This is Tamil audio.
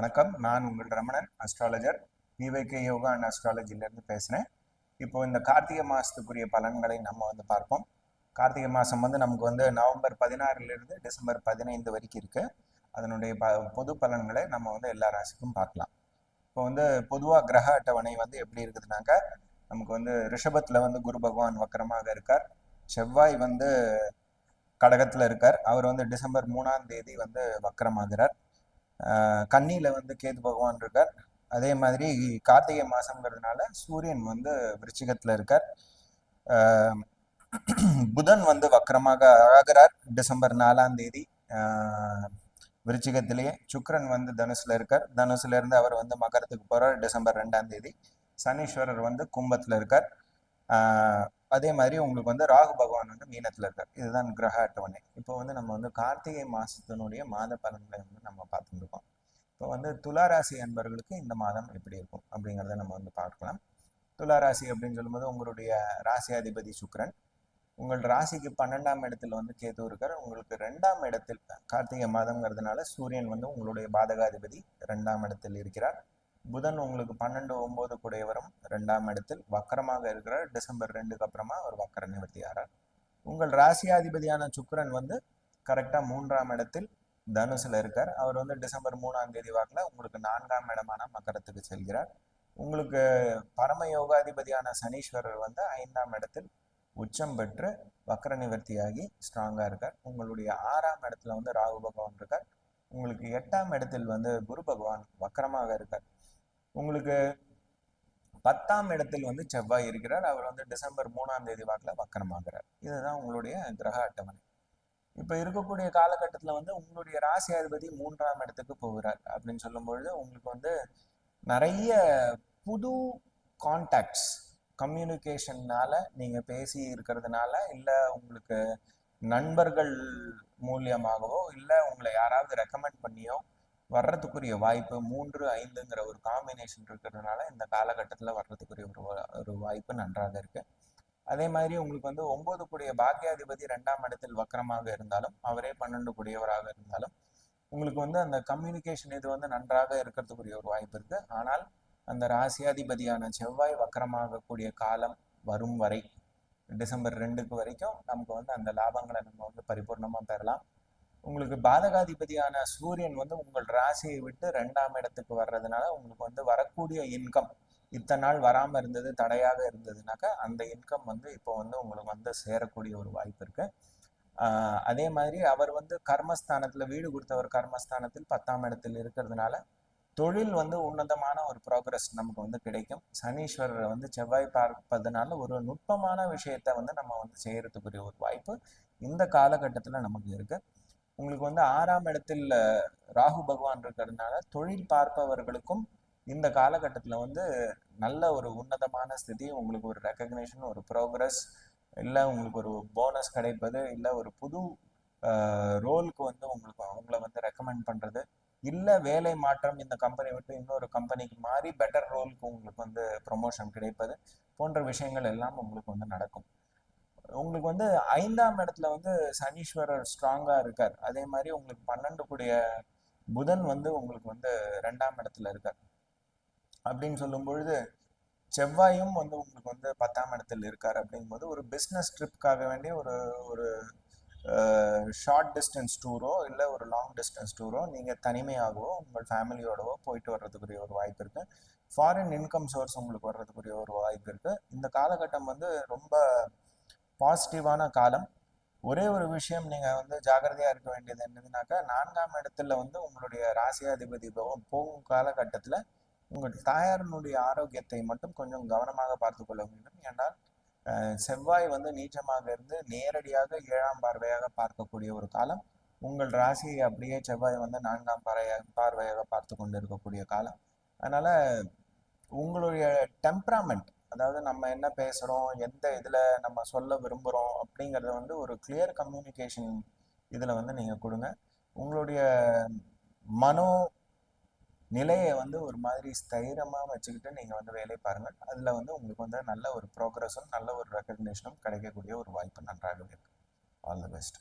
வணக்கம். நான் உங்கள் Ramanan astrologer BVK Yoga and அஸ்ட்ராலஜிலேருந்து பேசுகிறேன் இப்போ இந்த கார்த்திகை மாதத்துக்குரிய பலன்களை நம்ம வந்து பார்ப்போம். கார்த்திகை மாதம் வந்து நமக்கு வந்து நவம்பர் பதினாறுலேருந்து டிசம்பர் பதினைந்து வரைக்கும் இருக்குது அதனுடைய ப பொது பலன்களை நம்ம வந்து எல்லா ராசிக்கும் பார்க்கலாம். இப்போ வந்து பொதுவாக கிரக அட்டவணை வந்து எப்படி இருக்குதுனாக்கா நமக்கு வந்து ரிஷபத்தில் வந்து குரு பகவான் வக்கரமாக இருக்கார். செவ்வாய் வந்து கடகத்தில் இருக்கார். அவர் வந்து டிசம்பர் மூணாம் தேதி வந்து வக்கரமாகிறார். கன்னியில வந்து கேது பகவான் இருக்கார். அதே மாதிரி கார்த்திகை மாசம்ங்கிறதுனால சூரியன் வந்து விருச்சிகத்துல இருக்கார். புதன் வந்து வக்கரமாக ஆகிறார். டிசம்பர் நாலாம் தேதி விருச்சிகத்திலேயே. சுக்கரன் வந்து தனுசுல இருக்கார். தனுசுல இருந்து அவர் வந்து மகரத்துக்கு போறார். டிசம்பர் ரெண்டாம் தேதி. சனீஸ்வரர் வந்து கும்பத்துல இருக்கார். அதே மாதிரி உங்களுக்கு வந்து ராகு பகவான் வந்து மீனத்துல இருக்கார். இதுதான் கிரக அட்டவணை. இப்போ வந்து நம்ம வந்து கார்த்திகை மாசத்தினுடைய மாத பலன்களை வந்து நம்ம பார்த்துட்டு இருக்கோம் இப்போ வந்து துளாராசி அன்பர்களுக்கு இந்த மாதம் எப்படி இருக்கும் அப்படிங்கிறத நம்ம வந்து பார்க்கலாம். துளாராசி அப்படின்னு சொல்லும்போது உங்களுடைய ராசியாதிபதி சுக்கரன். உங்கள் ராசிக்கு பன்னெண்டாம் இடத்துல வந்து கேது இருக்கார். உங்களுக்கு ரெண்டாம் இடத்தில் கார்த்திகை மாதம்ங்கிறதுனால சூரியன் வந்து உங்களுடைய பாதகாதிபதி ரெண்டாம் இடத்தில் இருக்கிறார். புதன் உங்களுக்கு பன்னெண்டு ஒன்பது கூடையவரும் ரெண்டாம் இடத்தில் வக்கரமாக இருக்கிறார். டிசம்பர் ரெண்டுக்கு அப்புறமா அவர் வக்கர நிவர்த்தி ஆறார் உங்கள் ராசியாதிபதியான சுக்கரன் வந்து கரெக்டாக மூன்றாம் இடத்தில் தனுசில் இருக்கார். அவர் வந்து டிசம்பர் மூணாம் தேதி வாக்கில் உங்களுக்கு நான்காம் இடமான மக்கரத்துக்கு செல்கிறார். உங்களுக்கு பரம யோகாதிபதியான சனீஸ்வரர் வந்து ஐந்தாம் இடத்தில் உச்சம் பெற்று வக்கர நிவர்த்தியாகி ஸ்ட்ராங்காக இருக்கார். உங்களுடைய ஆறாம் இடத்துல வந்து ராகு பகவான் இருக்கார். உங்களுக்கு எட்டாம் இடத்தில் வந்து குரு பகவான் வக்கரமாக இருக்கார். உங்களுக்கு பத்தாம் இடத்தில் வந்து செவ்வாய் இருக்கிறார். அவர் வந்து டிசம்பர் மூணாம் தேதி வாக்கில் வக்கரமாகிறார் இதுதான் உங்களுடைய கிரக அட்டவணை. இப்போ இருக்கக்கூடிய காலகட்டத்தில் வந்து உங்களுடைய ராசி அதிபதி மூன்றாம் இடத்துக்கு போகிறார் அப்படின்னு சொல்லும் பொழுது உங்களுக்கு வந்து நிறைய புது கான்டாக்ட்ஸ் கம்யூனிகேஷன்னால நீங்கள் பேசி இருக்கிறதுனால இல்லை உங்களுக்கு நண்பர்கள் மூலியமாகவோ இல்லை உங்களை யாராவது ரெக்கமெண்ட் பண்ணியோ வர்றதுக்குரிய வாய்ப்பு மூன்று ஐந்துங்கிற ஒரு காம்பினேஷன் இருக்கிறதுனால இந்த காலகட்டத்தில் வர்றதுக்குரிய ஒரு வா- ஒரு வாய்ப்பு நன்றாக இருக்கு. அதே மாதிரி உங்களுக்கு வந்து ஒன்பது கூடிய பாக்கியாதிபதி ரெண்டாம் இடத்தில் வக்கரமாக இருந்தாலும் அவரே பன்னெண்டு கூடியவராக இருந்தாலும் உங்களுக்கு வந்து அந்த கம்யூனிகேஷன் இது வந்து நன்றாக இருக்கிறதுக்குரிய ஒரு வாய்ப்பு இருக்கு. ஆனால் அந்த ராசியாதிபதியான செவ்வாய் வக்கரமாகக்கூடிய காலம் வரும் வரை டிசம்பர் ரெண்டுக்கு வரைக்கும் நமக்கு வந்து அந்த லாபங்களை நம்ம வந்து பரிபூர்ணமா பெறலாம். உங்களுக்கு பாதகாதிபதியான சூரியன் வந்து உங்கள் ராசியை விட்டு ரெண்டாம் இடத்துக்கு வர்றதுனால உங்களுக்கு வந்து வரக்கூடிய இன்கம் இத்தனை நாள் வராமல் இருந்தது தடையாக இருந்ததுனாக்கா அந்த இன்கம் வந்து இப்போ வந்து உங்களுக்கு வந்து சேரக்கூடிய ஒரு வாய்ப்பு இருக்கு. அதே மாதிரி அவர் வந்து கர்மஸ்தானத்தில் வீடு கொடுத்தவர் கர்மஸ்தானத்தில் பத்தாம் இடத்தில் இருக்கிறதுனால தொழில் வந்து உன்னதமான ஒரு ப்ராக்ரஸ் நமக்கு வந்து கிடைக்கும். சனீஸ்வரரை வந்து செவ்வாய் பார்ப்பதனால ஒரு நுட்பமான விஷயத்த வந்து நம்ம வந்து செய்யறதுக்குரிய ஒரு வாய்ப்பு இந்த காலகட்டத்தில் நமக்கு இருக்குது உங்களுக்கு வந்து ஆறாம் இடத்தில் ராகு பகவான் இருக்கிறதுனால தொழில் பார்ப்பவர்களுக்கும் இந்த காலகட்டத்தில் வந்து நல்ல ஒரு உன்னதமான ஸ்திதி உங்களுக்கு ஒரு ரெக்கக்னேஷன் ஒரு ப்ரோக்ரஸ் இல்லை உங்களுக்கு ஒரு போனஸ் கிடைப்பது இல்லை ஒரு புது ரோலுக்கு வந்து உங்களுக்கு அவங்கள வந்து ரெக்கமெண்ட் பண்ணுறது இல்லை வேலை மாற்றம் இந்த கம்பெனி விட்டு இன்னொரு கம்பெனிக்கு மாறி பெட்டர் ரோலுக்கு உங்களுக்கு வந்து ப்ரொமோஷன் கிடைப்பது போன்ற விஷயங்கள் எல்லாம் உங்களுக்கு வந்து நடக்கும். உங்களுக்கு வந்து ஐந்தாம் இடத்துல வந்து சனீஸ்வரர் ஸ்ட்ராங்கா இருக்கார். அதே மாதிரி உங்களுக்கு பன்னெண்டு கூடிய புதன் வந்து உங்களுக்கு வந்து ரெண்டாம் இடத்துல இருக்கார். அப்படின்னு சொல்லும் பொழுது செவ்வாயும் வந்து உங்களுக்கு வந்து பத்தாம் இடத்துல இருக்கார் அப்படிங்கும்போது ஒரு பிஸ்னஸ் ட்ரிப்காக வேண்டிய ஒரு ஒரு ஷார்ட் டிஸ்டன்ஸ் டூரோ இல்லை ஒரு லாங் டிஸ்டன்ஸ் டூரோ நீங்கள் தனிமையாகவோ உங்கள் ஃபேமிலியோடவோ போயிட்டு வர்றதுக்குரிய ஒரு வாய்ப்பு இருக்கு. ஃபாரின் இன்கம் சோர்ஸ் உங்களுக்கு வர்றதுக்குரிய ஒரு வாய்ப்பு இருக்கு. இந்த காலகட்டம் வந்து ரொம்ப பாசிட்டிவான காலம். ஒரே ஒரு விஷயம் நீங்கள் வந்து ஜாக்கிரதையாக இருக்க வேண்டியது என்னதுனாக்கா நான்காம் இடத்துல வந்து உங்களுடைய ராசியாதிபதி போ- போகும் காலகட்டத்தில் உங்கள் தாயாரினுடைய ஆரோக்கியத்தை மட்டும் கொஞ்சம் கவனமாக பார்த்து கொள்ள வேண்டும். ஏன்னால் செவ்வாய் வந்து நீச்சமாக இருந்து நேரடியாக ஏழாம் பார்வையாக பார்க்கக்கூடிய ஒரு காலம். உங்கள் ராசியை அப்படியே செவ்வாய் வந்து நான்காம் பார்வையாக பார்வையாக பார்த்து கொண்டு இருக்கக்கூடிய காலம். அதனால் உங்களுடைய டெம்பராமெண்ட் அதாவது நம்ம என்ன பேசுகிறோம் எந்த இதில் நம்ம சொல்ல விரும்புகிறோம் அப்படிங்கிறத வந்து ஒரு கிளியர் கம்யூனிகேஷன் இதில் வந்து நீங்கள் கொடுங்க. உங்களுடைய மனோ நிலையை வந்து ஒரு மாதிரி ஸ்தைரமாக வச்சுக்கிட்டு நீங்கள் வந்து வேலை பாருங்கள் அதில் வந்து உங்களுக்கு வந்து நல்ல ஒரு ப்ரோக்ரஸும் நல்ல ஒரு ரெக்கக்னேஷனும் கிடைக்கக்கூடிய ஒரு வாய்ப்பு நன்றாகவே இருக்கு. All the best